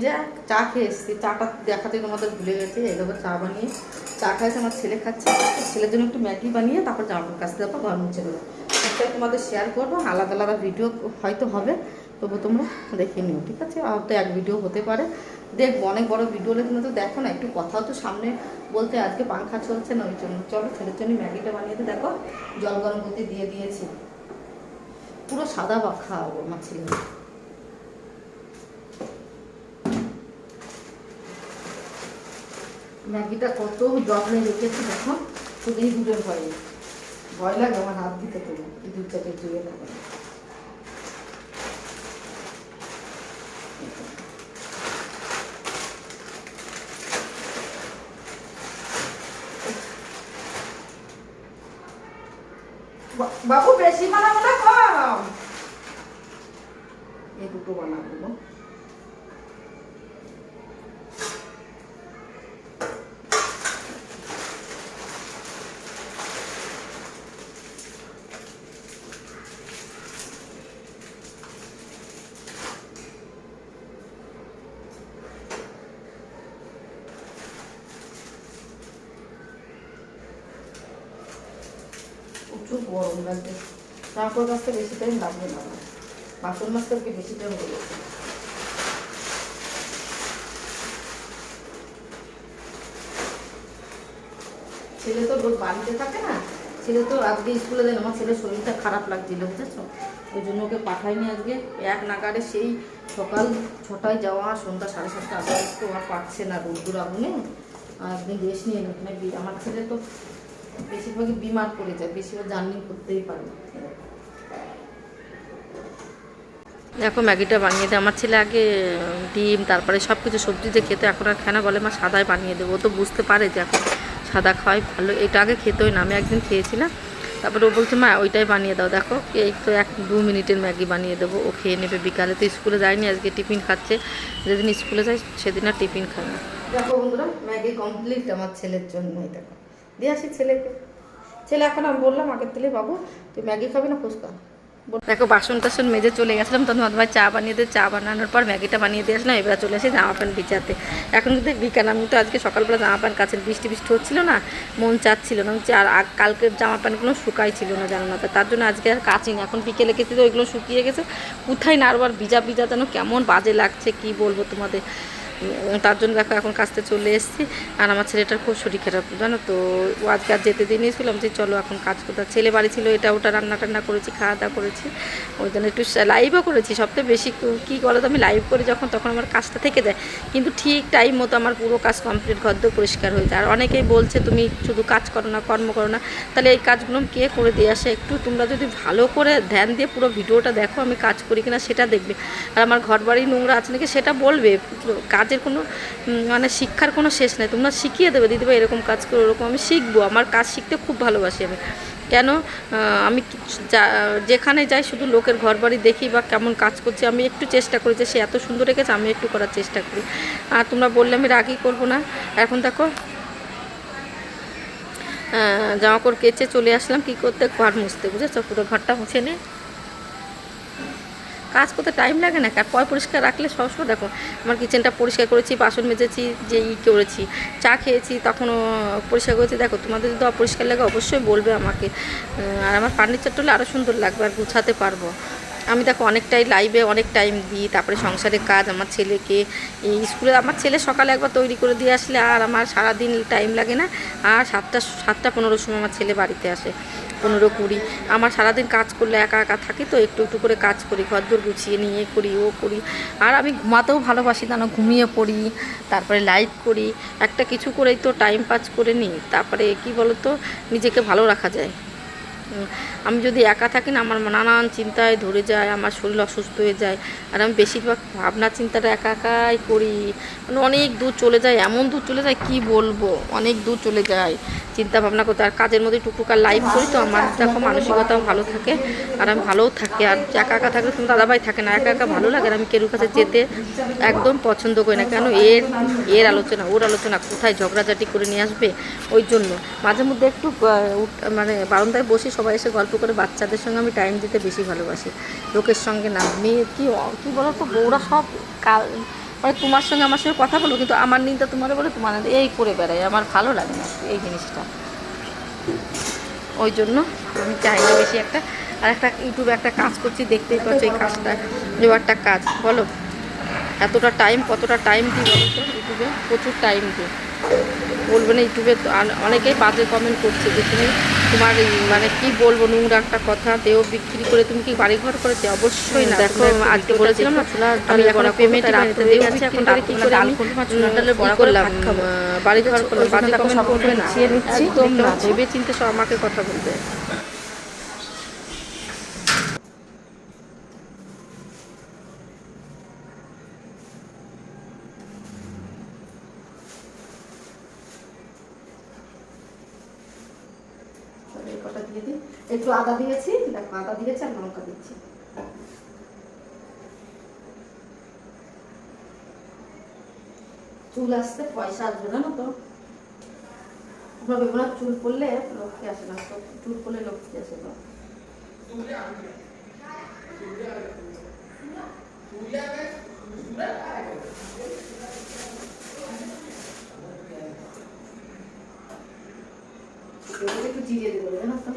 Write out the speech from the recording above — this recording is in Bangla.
যে চা খেয়ে এসেছি। চাটা দেখাতে তোমাদের ভুলে গেছে। এই দেখো চা বানিয়ে। চা খাইছে আমার ছেলে খাচ্ছে। ছেলের জন্য একটু ম্যাগি বানিয়ে তারপর জামা কাছে দেবো ঘর মুছে দেবো। সেটাই তোমাদের শেয়ার করব। আলাদা আলাদা ভিডিও হয়তো হবে, তবু তোমরা দেখে নিও, ঠিক আছে? আর তো এক ভিডিও হতে পারে। দেখব, অনেক বড় ভিডিও হলে তুমি তো দেখো না, একটু কথাও তো সামনে বলতে আজকে পাংখা চলছে না, ওই জন্য। চলো, ছেলের জন্য ম্যাগিটা বানিয়ে দিয়ে দেখো, জল গরম করতে দিয়ে দিয়েছি। পুরো সাদা বা খাওয়াবো আমার ছেলে। ম্যাগিটা কত যত্নে রেখেছি দেখো শুধু এই দুটোর ভয়ে। ভয় লাগে, আমার হাত দিতে তবু এই দুধটাকে ধুয়ে দেখো বাবু বেশি বানাবো না কম। এই দুটো বানাবো গো। প্রচুর গরম লাগছে তারপর কাছতে বেশি টাইম লাগবে না আমার। বাসন আজকে বেশি টাইম লেগেছে ছেলে তো বাড়িতে থাকে না, ছেলে তো আজকে স্কুলে দেন আমার ছেলের শরীরটা খারাপ লাগছিল, বুঝেছ? ওই জন্য ওকে পাঠাইনি আজকে। এক নাগারে সেই সকাল ছটায় যাওয়া, সন্ধ্যা সাড়ে সাতটা আসার তো আর পারছে না রোদ্দুর আগুনে। আর একদিন রেস্ট নিয়ে নিক না আমার ছেলে তো বেশিরভাগই বিমার পড়ে যায় বেশিরভাগ জার্নি করতেই পারে দেখো ম্যাগিটা বানিয়ে দেয় আমার ছেলে আগে ডিম তারপরে সব কিছু সবজিতে খেতে। এখন আর খানা বলে মা সাদাই বানিয়ে দেবো। ও তো বুঝতে পারে যে এখন সাদা খাওয়াই ভালো। এটা আগে খেতেই না আমি একদিন খেয়েছিলাম তারপরে ও বলছে মা ওইটাই বানিয়ে দাও। দেখো এই তো এক দু মিনিটের ম্যাগি বানিয়ে দেবো। ও খেয়ে নেবে বিকালে। তো স্কুলে যায়নি আজকে টিফিন খাচ্ছে। যেদিন স্কুলে যায় সেদিন আর টিফিন খায় না। দেখো বন্ধুরা ম্যাগি কমপ্লিট আমার ছেলের জন্য দেখো। দিয়ে আসি ছেলেকে। ছেলে এখন আমি বললাম, আগের থেকে বাবু, তুই ম্যাগি খাবি না ফুচকা? দেখো, বাসন টাসন মেজে চলে গেছিলাম, তখন তোমার চা বানিয়ে দিয়ে চা বানানোর পর ম্যাগিটা বানিয়ে দিয়ে আসলাম, এবার চলে আসি জামা প্যান্ট ভিজাতে। এখন কিন্তু বিকাল, আমি তো আজকে সকালবেলা জামা প্যান্ট কাছে বৃষ্টি বৃষ্টি হচ্ছিল না, মন চাচ্ছিল না। আর কালকের জামা প্যান্টগুলো শুকাই ছিল না জানো না তার জন্য আজকে আর কাচি না। এখন বিকেলে গেছি তো ওইগুলো শুকিয়ে গেছে। কোথায় না আরবার ভিজা ভিজা যেন কেমন বাজে লাগছে, কি বলব তোমাদের? তার জন্য দেখো এখন কাছতে চলে এসেছি। আর আমার ছেলেটার খুব শরীর খারাপ, জানো তো? আজকে আর যেতে দিয়ে নিয়েছিলাম যে চলো এখন কাজ করতে ছেলে বাড়ি ছিল, এটা ওটা রান্না টান্না করেছি, খাওয়া দাওয়া করেছি। ওই জন্য একটু লাইভও করেছি সবথেকে বেশি কী বলো তো আমি লাইভ করি যখন, তখন আমার কাজটা থেকে যায়। কিন্তু ঠিক টাইম মতো আমার পুরো কাজ কমপ্লিট ঘর দোর পরিষ্কার হয়ে যায়। আর অনেকেই বলছে, তুমি শুধু কাজ করো না, কর্ম করো না। তাহলে এই কাজগুলো কে করে দিয়ে আসে? একটু তোমরা যদি ভালো করে ধ্যান দিয়ে পুরো ভিডিওটা দেখো, আমি কাজ করি কিনা সেটা দেখবে। আর আমার ঘর বাড়ি নোংরা আছে নাকি সেটা বলবে। কাজের কোনো মানে শিক্ষার কোনো শেষ নেই। তোমরা শিখিয়ে দেবে দিদি ভাই এরকম কাজ করো ওরকম আমি শিখব। আমার কাজ শিখতে খুব ভালোবাসি আমি। কেন? আমি যেখানে যাই শুধু লোকের ঘর বাড়ি দেখি বা কেমন কাজ করছে আমি একটু চেষ্টা করি যে সে এত সুন্দর রেখেছে আমি একটু করার চেষ্টা করি। আর তোমরা বললে আমি রাগই করব না। এখন দেখো আহ, জামা কাপড় কেচে চলে আসলাম কি করতে? ঘর মুছতে বুঝেছ? পুরো ঘরটা মুছে নে। কাজ করতে টাইম লাগে না, আর পয় পরিষ্কার রাখলে সবসময় দেখো, আমার কিচেনটা পরিষ্কার করেছি, বাসন মেজেছি যে ই করেছি, চা খেয়েছি, তখনও পরিষ্কার করেছি। দেখো, তোমাদের যদি অপরিষ্কার লাগে অবশ্যই বলবে আমাকে। আর আমার ফার্নিচারটা হলে আরও সুন্দর লাগবে, আর গুছাতে পারব। আমি দেখো, অনেকটাই লাইভে অনেক টাইম দিই, তারপরে সংসারের কাজ, আমার ছেলেকে স্কুলে আমার ছেলে সকালে একবার তৈরি করে দিয়ে আসলে আর আমার সারাদিন টাইম লাগে না, আর সাতটা সাতটা, পনেরোর সময় আমার ছেলে বাড়িতে আসে। পনেরো কুড়ি আমার সারাদিন কাজ করলে একা একা থাকি তো একটু একটু করে কাজ করি ঘর দূর গুছিয়ে নিয়ে করি, ও করি। আর আমি ঘুমাতেও ভালোবাসি না ঘুমিয়ে পড়ি, তারপরে লাইভ করি। একটা কিছু করেই তো টাইম পাস করে নিই। তারপরে কি বলতো? নিজেকে ভালো রাখা যায়। আমি যদি একা থাকি না, আমার নানান চিন্তায় ধরে যায়, আমার শরীর অসুস্থ হয়ে যায়। আর আমি বেশিরভাগ ভাবনা চিন্তাটা একা একাই করি। মানে অনেক দূর চলে যায়, এমন দূর চলে যায় কি বলব? অনেক দূর চলে যায় চিন্তা ভাবনা করতে। আর কাজের মধ্যে টুকটুকার লাইভ করি তো আমার দেখো মানসিকতাও ভালো থাকে। আর আমি ভালোও থাকি। আর একা একা থাকলে তোমার দাদাভাই থাকে না। একা একা ভালো লাগে আর আমি কেরুর কাছে যেতে একদম পছন্দ করি না। কেন? এর এর আলোচনা, ওর আলোচনা কোথায় ঝগড়াঝাটি করে নিয়ে আসবে? ওই জন্য। মাঝে মধ্যে একটু মানে বারান্দায় বসে সবাই এসে গল্প করে, বাচ্চাদের সঙ্গে আমি টাইম দিতে বেশি ভালোবাসি। লোকের সঙ্গে না, মেয়ে কি কী বলো তো বউরা সব কাল মানে তোমার সঙ্গে আমার সঙ্গে কথা বলো কিন্তু আমার নিন্দা তোমার বলে তোমার এই করে বেড়াই আমার ভালো লাগে না এই জিনিসটা। ওই জন্য আমি চাই না বেশি একটা, আর একটা ইউটিউবে একটা কাজ করছি, দেখতেই পাচ্ছ এই কাজটা একটা কাজ, বলো। এতটা টাইম কতটা টাইম দিই বলো তো, ইউটিউবে? প্রচুর টাইম দিই। বলবে না ইউটিউবে অনেকেই বাজে কমেন্ট করছে যে তুমি তোমার মানে কি বলব নোংরা একটা কথা দেও বিক্রি করে তুমি কি বাড়ি ঘর করেছে? অবশ্যই না দেখো আজকে বলেছিলাম না আমি এখন পেমেন্ট রাখতে দেও আছে এখন করে কি করে আমি ডালের বড় করলাম? বাড়ি ঘর করলাম বাজে কমেন্ট করবে না। একদম না ভেবে চিন্তে সব আমাকে কথা বলবে। একটু আদা দিয়েছি, দেখো আদা দিয়েছি আর লঙ্কা দিচ্ছি চুল আসতে পয়সা আসবে, জানো তো? ভেবো না চুল পড়লে লক্ষ্মী আসে না, তো চুল পড়লে লক্ষ্মী আসে না। একটু জিরে দেবো, জানো তো?